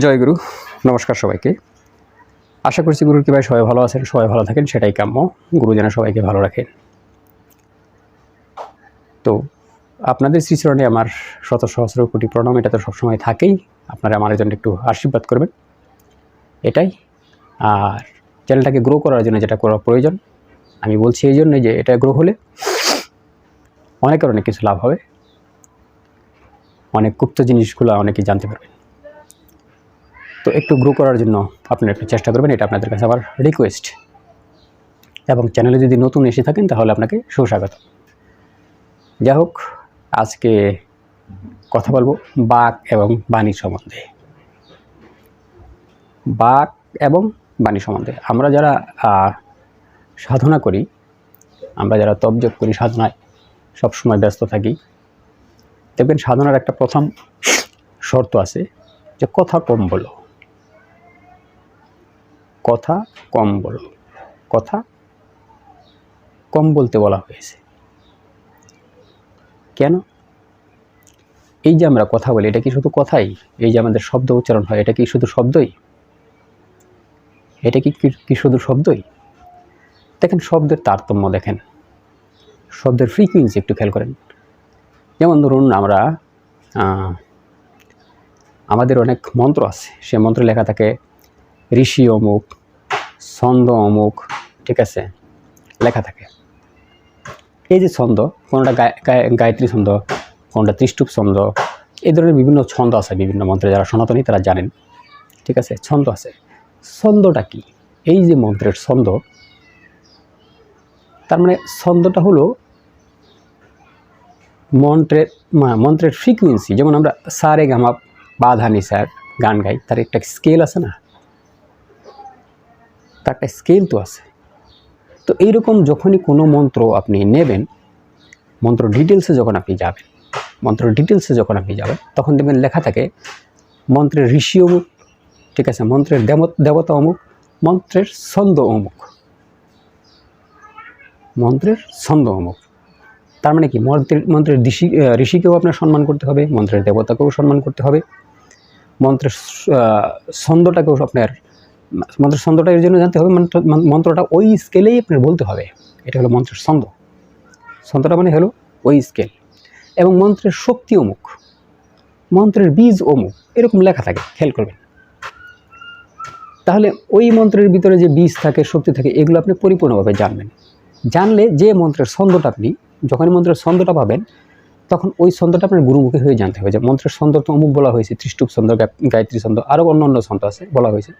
জয় গুরু, নমস্কার সবাইকে। আশা করছি গুরুর কৃপায় সবাই ভালো আছেন, সবাই ভালো থাকেন, সেটাই কাম্য। গুরু যেন সবাইকে ভালো রাখেন। তো আপনাদের শ্রীচরণে আমার শত সহস্র কোটি প্রণাম, এটা তো সবসময় থাকেই। আপনারা আমার জন্য একটু আশীর্বাদ করবেন। এটাই। আর চ্যানেলটাকে গ্রো করার জন্য যেটা করা প্রয়োজন, আমি বলছি এই জন্যই যে এটা গ্রো হলে অনেকের অনেক কিছু লাভ হবে। অনেক গুপ্ত জিনিসগুলো অনেকে জানতে পারবেন। তো একটু গ্রো করার জন্য আপনারা একটু চেষ্টা করবেন, এটা আপনাদের কাছে আমার রিকোয়েস্ট এবং চ্যানেলে যদি নতুন এসে থাকেন, তাহলে আপনাকে সুস্বাগত। যাই হোক, আজকে কথা বলব বাক এবং বাণী সম্বন্ধে। বাক এবং বাণী সম্বন্ধে। আমরা যারা সাধনা করি, আমরা যারা তবজব করি, সাধনায় সবসময় ব্যস্ত থাকি, দেখবেন সাধনার একটা প্রথম শর্ত আছে যে কথা কম বলো। কথা কম বলো, কথা কম বলতে বলা হয়েছে। কেন? এই যে আমরা কথা বলি, এটা কি শুধু কথাই? এই যে আমাদের শব্দ উচ্চারণ হয়, এটা কি শুধু শব্দই? এটা কি কি- শুধু শব্দই? দেখেন শব্দের তারতম্য দেখেন। শব্দের ফ্রিকুয়েন্সি একটু খেয়াল করেন। যেমন ধরুন আমরা আমাদের অনেক মন্ত্র আছে, সে মন্ত্রে লেখা থাকে ঋষি অমুক, ছন্দ অমুক, ঠিক আছে? লেখা থাকে। এই যে ছন্দ, কোনোটা গায়- গায়- গায়ত্রী ছন্দ, কোনটা ত্রিষ্টুপ ছন্দ, এই ধরনের বিভিন্ন ছন্দ আছে বিভিন্ন মন্ত্রে যারা সনাতনী, তারা জানেন। ঠিক আছে? ছন্দ আছে। ছন্দটা কি? এই যে মন্ত্রের ছন্দ, তার মানে ছন্দটা হলো মন্ত্রের মন্ত্রের ফ্রিকুয়েন্সি যেমন আমরা সারে গামা বাধা নিসার গান গাই, তার একটা স্কেল আছে না? তার একটা স্কেল তো আছে। তো এইরকম যখনই কোনো মন্ত্র আপনি নেবেন, মন্ত্র ডিটেলসে যখন আপনি যাবেন, মন্ত্র ডিটেলসে যখন আপনি যাবেন, তখন দেখবেন লেখা থাকে, মন্ত্রের ঋষি অমুক, ঠিক আছে, মন্ত্রের দেব- দেবতা অমুক, মন্ত্রের ছন্দ অমুক। মন্ত্রের ছন্দ অমুক। তার মানে কি? মন্ত্রের মন্ত্রের ঋষি ঋষিকেও আপনার সম্মান করতে হবে, মন্ত্রের দেবতাকেও সম্মান করতে হবে। মন্ত্রের ছন্দটাকেও আপনার মন্ত্রের ছন্দটা এর জন্য জানতে হবে, মন্ত্র- মন্ত্রটা ওই স্কেলেই আপনার বলতে হবে। এটা হলো মন্ত্রের ছন্দ। ছন্দটা মানে হলো ওই স্কেল। এবং মন্ত্রের শক্তি অমুক। মন্ত্রের বীজ অমুক। এরকম লেখা থাকে, খেয়াল করবেন। তাহলে ওই মন্ত্রের ভিতরে যে বীজ থাকে, শক্তি থাকে, এগুলো আপনি পরিপূর্ণভাবে জানবেন। জানলে যে মন্ত্রের ছন্দটা আপনি, যখনই মন্ত্রের ছন্দটা পাবেন তখন ওই ছন্দটা আপনার গুরুমুখী হয়ে জানতে হবে যে মন্ত্রের ছন্দ তো অমুক বলা হয়েছে, ত্রিষ্টুপ ছন্দ গায়ত্রী ছন্দ আরও অন্য অন্য ছন্দ আছে বলা হয়েছে।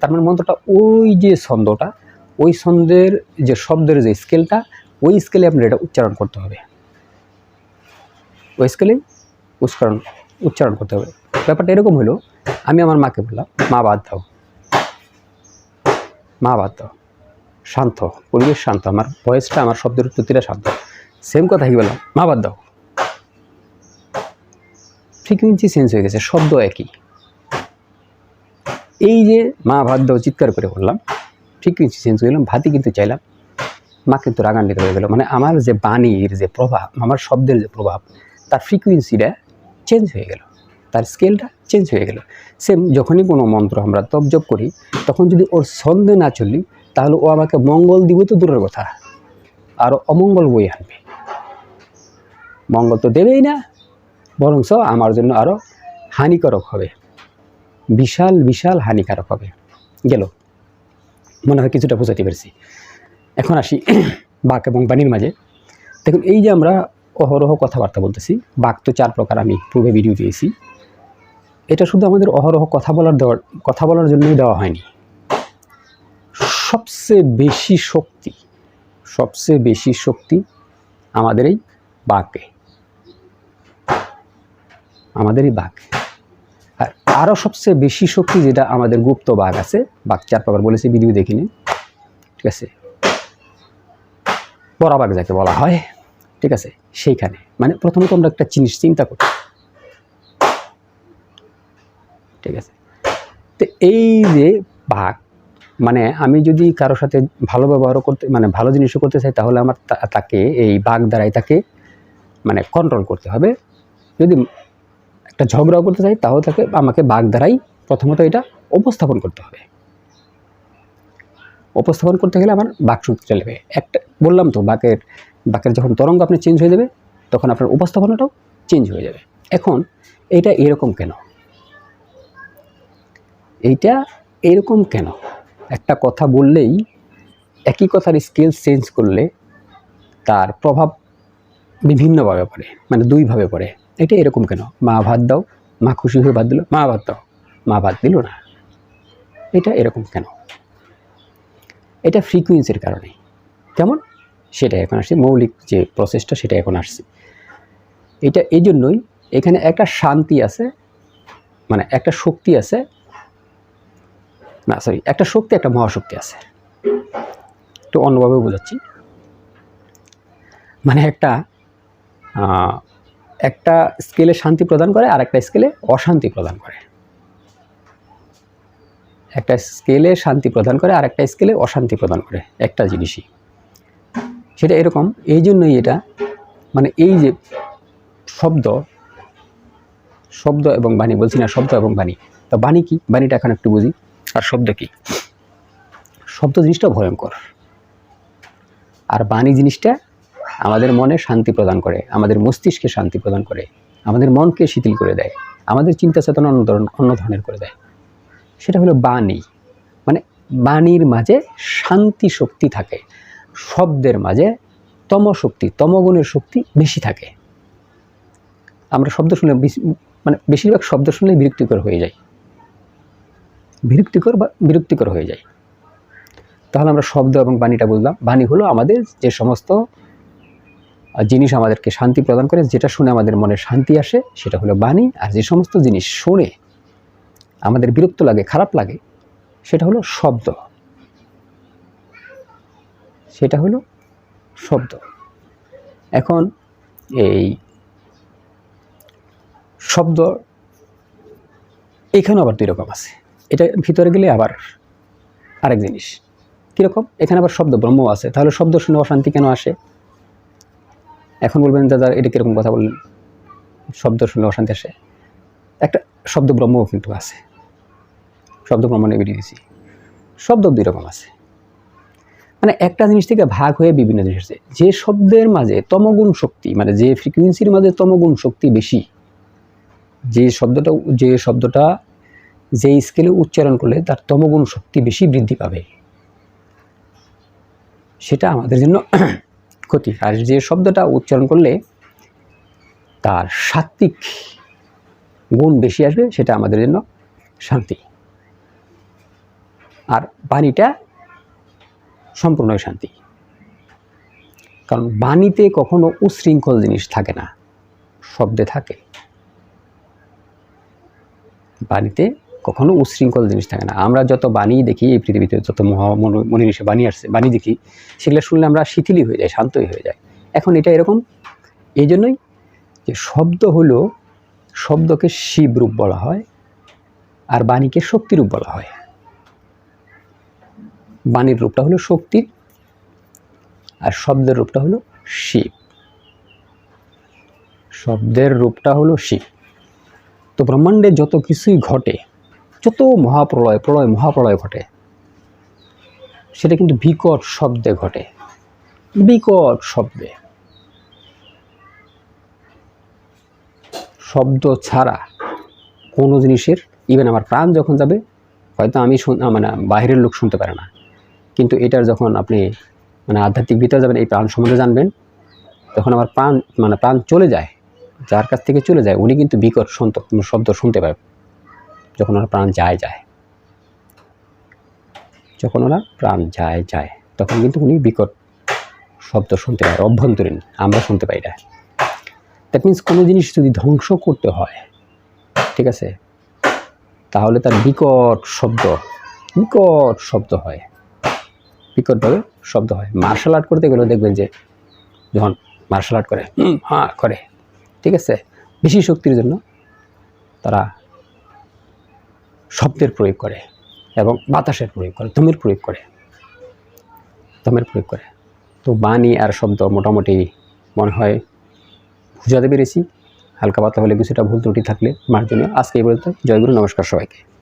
তার মানে মন্ত্রটা ওই যে ছন্দটা, ওই ছন্দের যে শব্দের যে স্কেলটা, ওই স্কেলে আপনার এটা উচ্চারণ করতে হবে। ওই স্কেলে উচ্চারণ উচ্চারণ করতে হবে। ব্যাপারটা এরকম হলো, আমি আমার মাকে বললাম, মা, বাদ দাও। মা, বাদ দাও। শান্ত, পরিবেশ শান্ত, আমার ভয়েসটা আমার শব্দের প্রতিটা শান্ত। সেম কথা কি বললাম, মা, বাদ দাও। ফ্রিকুয়েন্সি চেঞ্জ হয়ে গেছে, শব্দ একই। এই যে মা ভাত দাও চিৎকার করে বললাম ফ্রিকুয়েন্সি চেঞ্জ হয়ে গেলাম ভাতই কিন্তু চাইলাম। মা কিন্তু রাগান্বিত হয়ে গেল মানে আমার যে বাণীর যে প্রভাব, আমার শব্দের যে প্রভাব, তার ফ্রিকুয়েন্সিটা চেঞ্জ হয়ে গেল, তার স্কেলটা চেঞ্জ হয়ে গেল। সেম যখনই কোনো মন্ত্র আমরা তপজপ করি, তখন যদি ওর ছন্দে না চলি, তাহলে ও আমাকে মঙ্গল দিবে তো দূরের কথা আরও অমঙ্গল বই আনবে। মঙ্গল তো দেবেই না বরঞ্চ আমার জন্য আরও হানিকারক হবে। বিশাল বিশাল হানিকারক হবে। গেল। মনে হয় কিছুটা বোঝাতে পেরেছি। এখন আসি বাক এবং বাণীর মাঝে। দেখুন, এই যে আমরা অহরহ কথাবার্তা বলতেছি, বাক তো চার প্রকার আমি পূর্বে ভিডিও দিয়েছি। এটা শুধু আমাদের অহরহ কথা বলার দেওয়ার, কথা বলার জন্যই দেওয়া হয়নি। সবচেয়ে বেশি শক্তি, সবচেয়ে বেশি শক্তি আমাদের এই বাকে। আমাদের এই বাঘ। আর আরও সবচেয়ে বেশি শক্তি যেটা আমাদের গুপ্ত বাঘ আছে, বাঘ চার প্রকার বলেছি, ভিডিও দেখিনি। ঠিক আছে? বড় বাঘ যাকে বলা হয়। ঠিক আছে? সেইখানে। মানে প্রথমত আমরা একটা জিনিস চিন্তা করি। ঠিক আছে? তো এই যে বাঘ মানে আমি যদি কারোর সাথে ভালো ব্যবহার করতে মানে ভালো জিনিসও করতে চাই, তাহলে আমার তাকে, এই বাঘ দ্বারাই তাকে মানে কন্ট্রোল করতে হবে। যদি একটা ঝগড়াও করতে চাই তাহলে তাকে আমাকে বাঘ দ্বারাই প্রথমত এটা উপস্থাপন করতে হবে। উপস্থাপন করতে গেলে আমার বাকশক্তিটা লাগবে একটা, বললাম তো বাকের বাকের যখন তরঙ্গ আপনি চেঞ্জ হয়ে যাবে, তখন আপনার উপস্থাপনাটাও চেঞ্জ হয়ে যাবে। এখন এটা এরকম কেন? এইটা এরকম কেন? একটা কথা বললেই একই কথার স্কেল চেঞ্জ করলে তার প্রভাব বিভিন্নভাবে পড়ে মানে দুইভাবে পড়ে। এটা এরকম কেন? মা ভাত দাও, মা খুশি হয়ে ভাত দিল, মা ভাত দাও, মা ভাত দিল না। এটা এরকম কেন? এটা ফ্রিকুয়েন্সির কারণে। কেমন? সেটা এখন আসছে, মৌলিক যে প্রসেসটা সেটা এখন আসছে। এটা এই জন্যই এখানে একটা শান্তি আছে মানে একটা শক্তি আছে, না সরি একটা শক্তি, একটা মহাশক্তি আছে। একটু অন্যভাবে বোঝাচ্ছি। মানে একটা একটা স্কেলে শান্তি প্রদান করে আর একটা স্কেলে অশান্তি প্রদান করে। একটা স্কেলে শান্তি প্রদান করে আর একটা স্কেলে অশান্তি প্রদান করে, একটা জিনিসই। সেটা এরকম এই জন্যই এটা মানে এই যে শব্দ শব্দ এবং বাণী, বলছি না শব্দ এবং বাণী। তো বাণী কি? বাণীটা এখন একটু বুঝি। আর শব্দ কি? শব্দ জিনিসটা ভয়ঙ্কর। আর বাণী জিনিসটা আমাদের মনে শান্তি প্রদান করে, আমাদের মস্তিষ্কে শান্তি প্রদান করে, আমাদের মনকে শিথিল করে দেয়, আমাদের চিন্তা চেতনা অন্য ধরন অন্য ধরনের করে দেয়। সেটা হলো বাণী। মানে বাণীর মাঝে শান্তি শক্তি থাকে, শব্দের মাঝে তম শক্তি, তমগুণের শক্তি বেশি থাকে। আমরা শব্দ শুনলে মানে বেশিরভাগ শব্দ শুনলে বিরক্তিকর হয়ে যায় বিরক্তিকর বা বিরক্তিকর হয়ে যায় তাহলে আমরা শব্দ এবং বাণীটা বুঝলাম। বাণী হলো আমাদের যে সমস্ত জিনিস আমাদেরকে শান্তি প্রদান করে, যেটা শুনে আমাদের মনে শান্তি আসে, সেটা হলো বাণী। আর যে সমস্ত জিনিস শুনে আমাদের বিরক্ত লাগে, খারাপ লাগে, সেটা হলো শব্দ। সেটা হলো শব্দ। এখন এই শব্দ, এখানেও আবার দুই রকম আছে। এটা ভিতরে গেলে আবার আরেক জিনিস। কীরকম এখানে আবার শব্দ ব্রহ্ম আছে। তাহলে শব্দ শুনে অশান্তি কেন আসে? এখন বলবেন দাদা, এটা কীরকম কথা বললেন? শব্দ শুনে অশান্তি আসে। একটা শব্দ ব্রহ্মও কিন্তু আছে। শব্দ ব্রহ্ম নিয়ে বেরিয়ে দিয়েছি শব্দ দুই রকম আছে। মানে একটা জিনিস থেকে ভাগ হয়ে বিভিন্ন জিনিস আছে। যে শব্দের মাঝে তমগুণ শক্তি মানে যে ফ্রিকুয়েন্সির মাঝে তমগুণ শক্তি বেশি, যে শব্দটা যে শব্দটা যে স্কেলে উচ্চারণ করলে তার তমগুণ শক্তি বেশি বৃদ্ধি পাবে। সেটা আমাদের জন্য ক্ষতি। আর যে শব্দটা উচ্চারণ করলে তার সাত্বিক গুণ বেশি আসবে, সেটা আমাদের জন্য শান্তি। আর বাণীটা সম্পূর্ণ শান্তি। কারণ বাণীতে কখনো উশৃঙ্খল জিনিস থাকে না, শব্দে থাকে। বাণীতে কখনো উশৃঙ্খল জিনিস থাকে না। আমরা যত বাণী দেখি এই পৃথিবীতে, যত মহা মনীষে বাণী আসছে, বাণী দেখি, সেগুলো শুনলে আমরা শিথিলই হয়ে যাই, শান্তই হয়ে যায় এখন এটা এরকম। এই জন্যই যে শব্দ হলো, শব্দকে শিব রূপ বলা হয় আর বাণীকে শক্তিরূপ বলা হয়। বাণীর রূপটা হলো শক্তির আর শব্দের রূপটা হলো শিব। শব্দের রূপটা হলো শিব। তো ব্রহ্মাণ্ডে যত কিছুই ঘটে যত মহাপ্রলয়, প্রলয়, মহাপ্রলয় ঘটে, সেটা কিন্তু বিকট শব্দে ঘটে, বিকট শব্দে। শব্দ ছাড়া কোনো জিনিসের ইভেন আমার প্রাণ যখন যাবে, হয়তো আমি মানে বাইরের লোক শুনতে পারে না। কিন্তু এটার যখন আপনি মানে আধ্যাত্মিক ভিতরে যাবেন, এই প্রাণ সম্বন্ধে জানবেন, তখন আমার প্রাণ মানে প্রাণ চলে যায়, যার কাছ থেকে চলে যায়, উনি কিন্তু বিকট শব্দ শুনতে পাবে যখন ওনার প্রাণ যায় যায়। যখন ওরা প্রাণ যায় যায়, তখন কিন্তু উনি বিকট শব্দ শুনতে পায়, অভ্যন্তরীণ, আমরা শুনতে পাই না দ্যাট মিন্স কোনো জিনিস যদি ধ্বংস করতে হয়, ঠিক আছে, তাহলে তার বিকট শব্দ বিকট শব্দ হয়। বিকটভাবে শব্দ হয়। মার্শাল আর্ট করতে গেলেও দেখবেন যে, যখন মার্শাল আর্ট করে হ্যাঁ করে, ঠিক আছে, বেশি শক্তির জন্য তারা শব্দের প্রয়োগ করে এবং বাতাসের প্রয়োগ করে দমের প্রয়োগ করে। দমের প্রয়োগ করে। তো বাণী আর শব্দ মোটামুটি মনে হয় বুঝাতে পেরেছি। হালকা পাতা হলে কিছুটা ভুল ত্রুটি থাকলে মার্জনীয়। আজকে এই জয়গুরু নমস্কার সবাইকে।